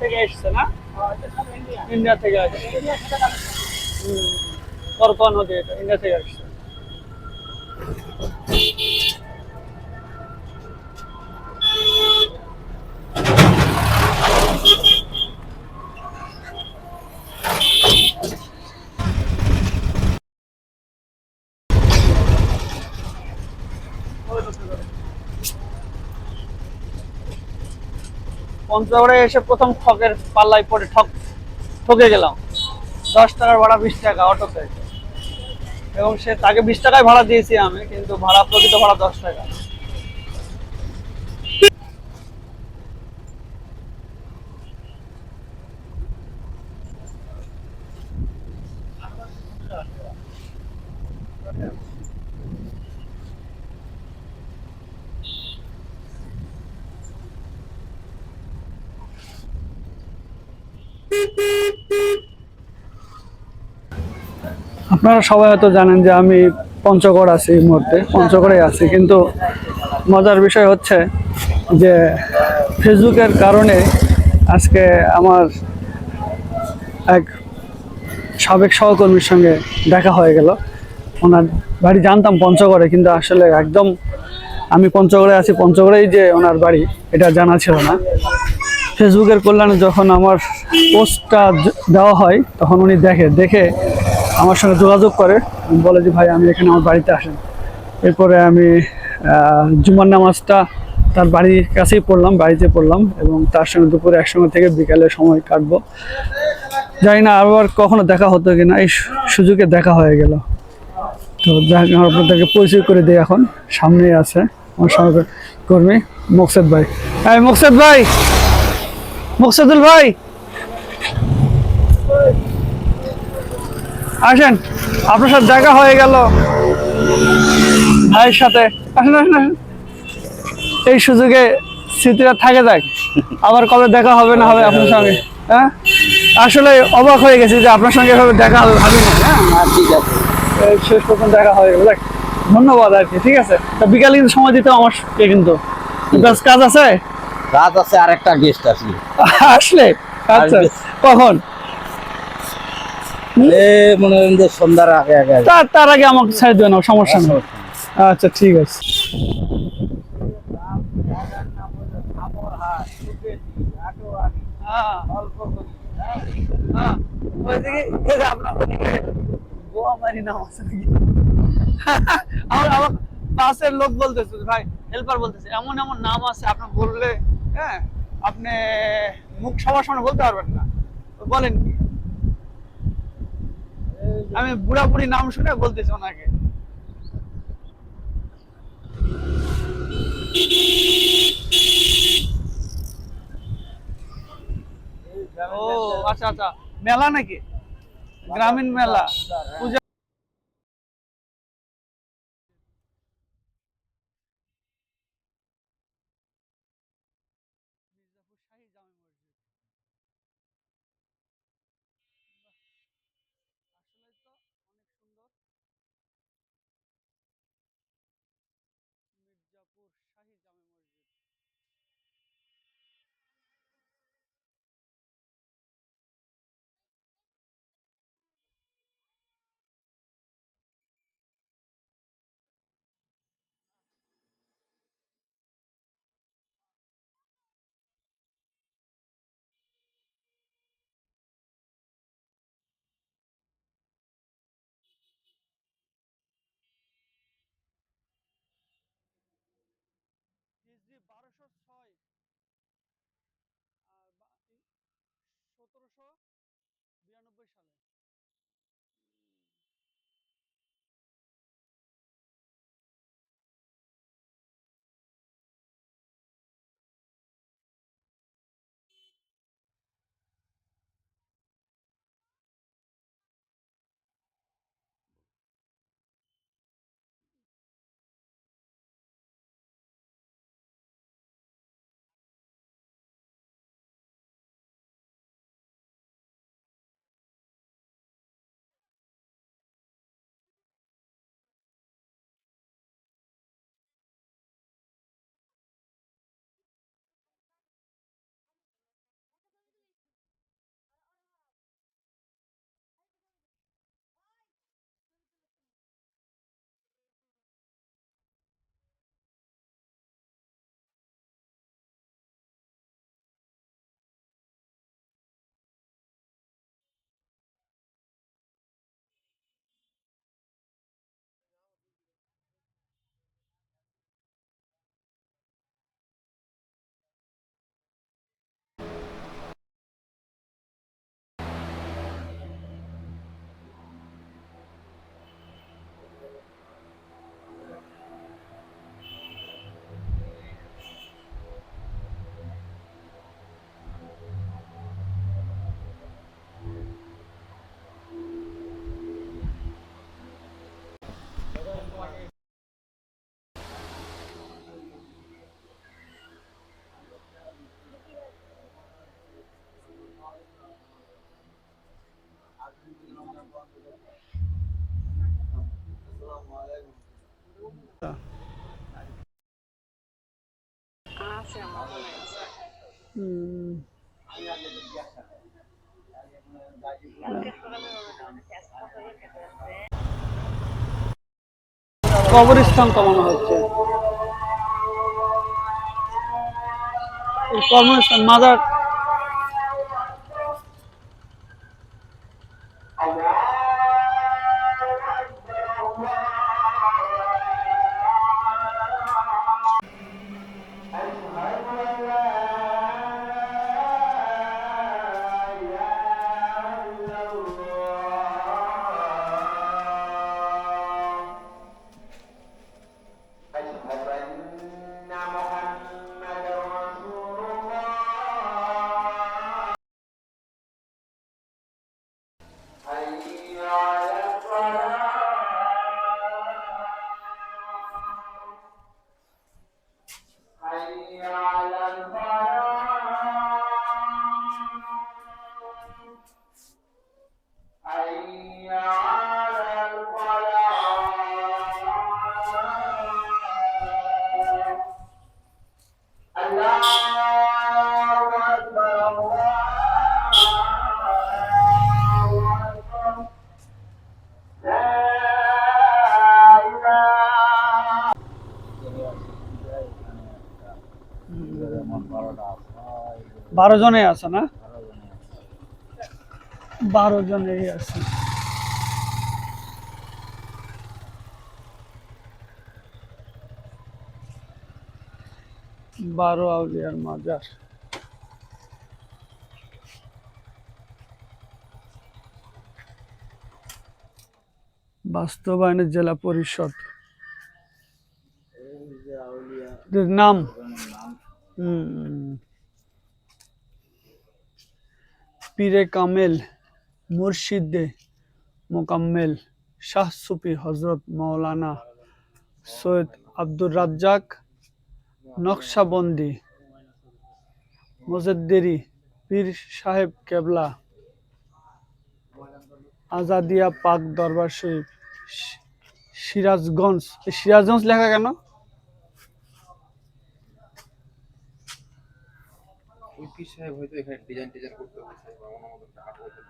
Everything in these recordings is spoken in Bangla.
থেকে এসছে না? ইন্ডিয়া থেকে আসছে। করপা নদী এটা ইন্ডিয়া থেকে আসছে। পঞ্চগড়ে এসে প্রথম ঠকের পাল্লায় পড়ে ঠক, ঠকে গেলাম। দশ টাকার ভাড়া, বিশ টাকা অটোতে। এবং সে তাকে বিশ টাকায় ভাড়া দিয়েছি আমি, কিন্তু ভাড়া, প্রকৃত ভাড়া দশ টাকা। আপনারা সবাই হয়তো জানেন যে আমি পঞ্চগড় আছি এই মুহূর্তে পঞ্চগড়ে আছি। কিন্তু মজার বিষয় হচ্ছে যে ফেসবুকের কারণে আজকে আমার এক সাবেক সহকর্মীর সঙ্গে দেখা হয়ে গেল। ওনার বাড়ি জানতাম পঞ্চগড়ে, কিন্তু আসলে একদম আমি পঞ্চগড়ে আছি, পঞ্চগড়েই যে ওনার বাড়ি, এটা জানা ছিল না। ফেসবুকের কল্যাণে যখন আমার পোস্টটা দেওয়া হয়, তখন উনি দেখে দেখে আমার সঙ্গে যোগাযোগ করে। বলে যে, ভাই আমি এখানে আমার বাড়িতে আসেন। এরপরে আমি জুমার নামাজটা তার বাড়ির কাছেই পড়লাম, বাড়িতে পড়লাম এবং তার সঙ্গে দুপুরে একসঙ্গে থেকে বিকালে সময় কাটবো। জানি না আবার কখনো দেখা হতো কিনা, এই সু- সুযোগে দেখা হয়ে গেল। তো আপনাদেরকে পরিচয় করে দিই এখন। সামনেই আছে আমার সঙ্গে কর্মী মোকসেদ ভাই। হ্যাঁ মোকসেদ ভাই! মুকসেদুল ভাই! আসেন আপনার সাথে দেখা হয়ে গেল। ভাইয়ের সাথে। আসেন আসেন আসেন। এই সুযোগে স্মৃতিটা থাকে যাক। আবার কবে দেখা হবে না হবে আপনার সঙ্গে হ্যাঁ? আসলে অবাক হয়ে গেছি যে আপনার সঙ্গে এভাবে দেখা হবে ভাবি না হ্যাঁ ঠিক আছে। শেষ পর্যন্ত দেখা হয়ে গেল ধন্যবাদ আর কি ঠিক আছে? তা বিকালে কিন্তু সময় দিতে আমার কিন্তু। কাজ আছে? রাত আছে আরেকটা গেস্ট আসলে আসলে? আচ্ছা। কখন? মনে করেন যে সন্ধ্যার আগে আগে তার তার আগে আমাকে ছেড়ে দেবেন সমস্যা নেই। আচ্ছা ঠিক আছে। আমার আমার পাশের লোক বলতেছে ভাই হেল্পার বলতেছে এমন এমন নাম আছে আপনি বললে হ্যাঁ আপনি মুখ সবার সামনে বলতে পারবেন না। তো বলেন কি? আমি বুড়া বুড়ি নাম শুনে বলতেছি ওনাকে। ও আচ্ছা আচ্ছা। মেলা নাকি? গ্রামীণ মেলা। পূজা সতেরোশো বিরানব্বই সালে। কবরস্থান কমানো হচ্ছে। এই কবরস্থান মাজার বারো জনে আছে না? বারো জনেই আছে। বারো আউলিয়ার মাজার। বাস্তবায়নের জেলা পরিষদ। নাম? পীরে কামেল। মুর্শিদে মোকাম্মেল শাহ সুফি হজরত মাওলানা সৈয়দ আব্দুর রাজ্জাক নকশাবন্দি মজদ্দেরি পীর সাহেব কেবলা আজাদিয়া পাক দরবার শরীফ সিরাজগঞ্জ সিরাজগঞ্জ লেখা কেন? সাহেব হয়তো এখানে ডিজাইন টিজাইন করতে হচ্ছে বা অন্য মতো একটা আর্ট করতে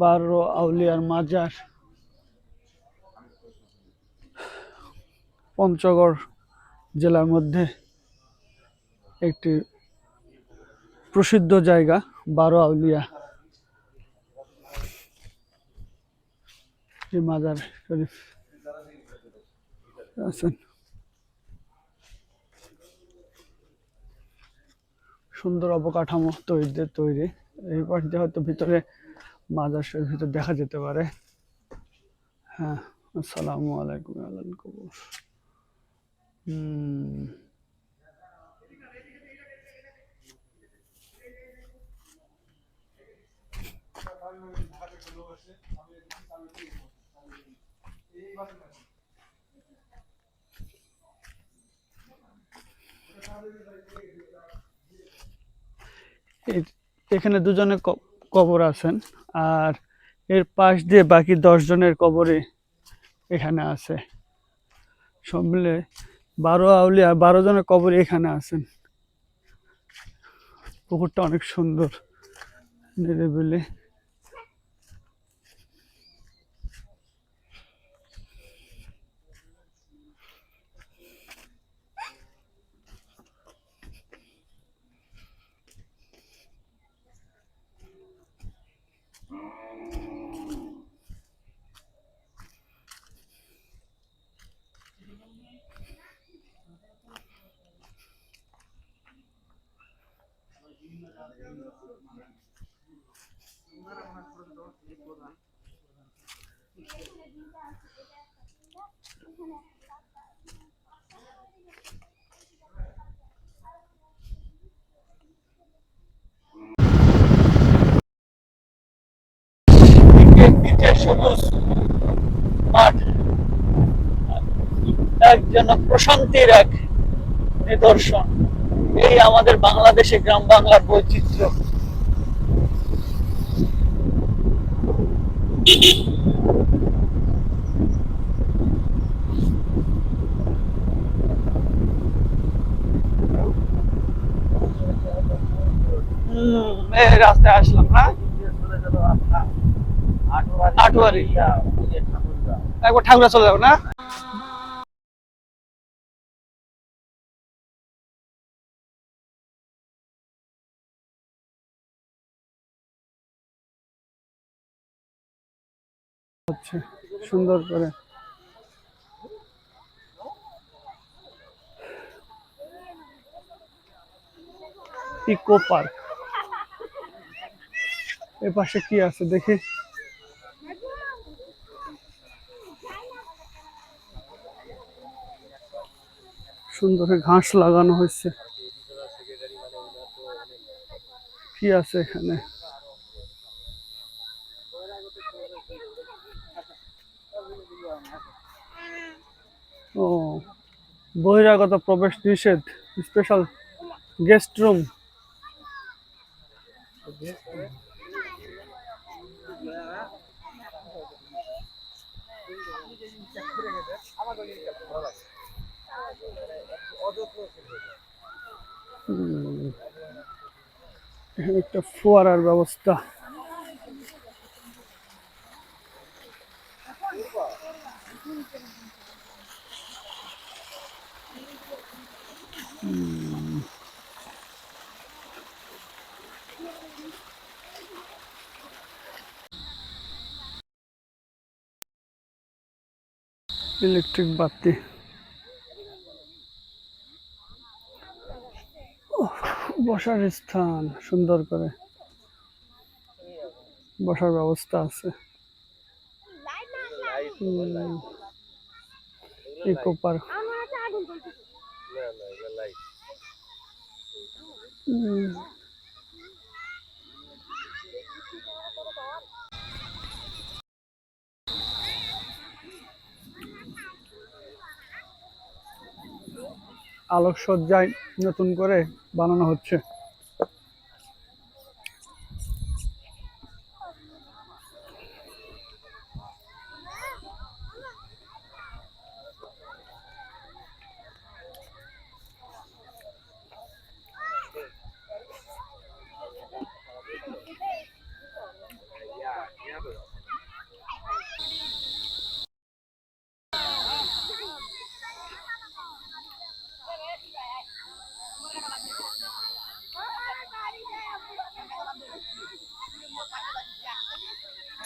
বারো আউলিয়ার মাজার পঞ্চগড় জেলার মধ্যে একটি প্রসিদ্ধ জায়গা বারো আউলিয়া। এই মাজার শরীফ। সুন্দর অবকাঠামো তৈরি তৈরি। এই পাশ দিয়ে হয়তো ভিতরে মাজার শরীফ ভিতরে দেখা যেতে পারে। হ্যাঁ আসসালামু আলাইকুম, আলাল কবর। হুম। এখানে দুজনে কবর আছেন, আর এর পাশ দিয়ে বাকি জনের কবরে এখানে আছে। সব মিলে বারো আউলিয়া, বারো জনের কবর এখানে আছেন। পুকুরটা অনেক সুন্দর, নিরিবিলি। সবুজ মাঠ এক যেন প্রশান্তির এক নিদর্শন। এই আমাদের বাংলাদেশে গ্রাম বাংলার বৈচিত্র্য। রাস্তায় আসলাম না? আটুয়ারি একবার ঠাকুরা চলে যাব না? হচ্ছে, সুন্দর করে। Eco park. এ পাশে কি আছে দেখি? সুন্দর ঘাস লাগানো হয়েছে। কি আছে এখানে? ও। বহিরাগত প্রবেশ নিষেধ স্পেশাল গেস্ট রুম এখানে একটা ফোয়ারার ব্যবস্থা। ইলেকট্রিক বাতি। বসার স্থান সুন্দর করে। বসার ব্যবস্থা আছে। Eco park. হুম। আলোকসজ্জায় নতুন করে বানানো হচ্ছে।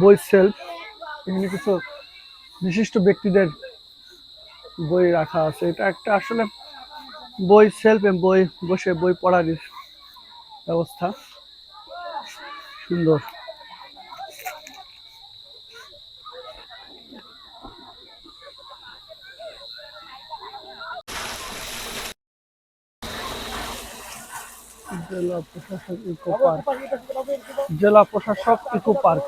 বই সেলফ এখানে কিছু বিশিষ্ট ব্যক্তিদের বই রাখা আছে। এটা একটা আসলে বই সেলফ বই বসে বই পড়ার ব্যবস্থা। সুন্দর। জেলা প্রশাসক ইকো পার্ক। জেলা প্রশাসক ইকো পার্ক।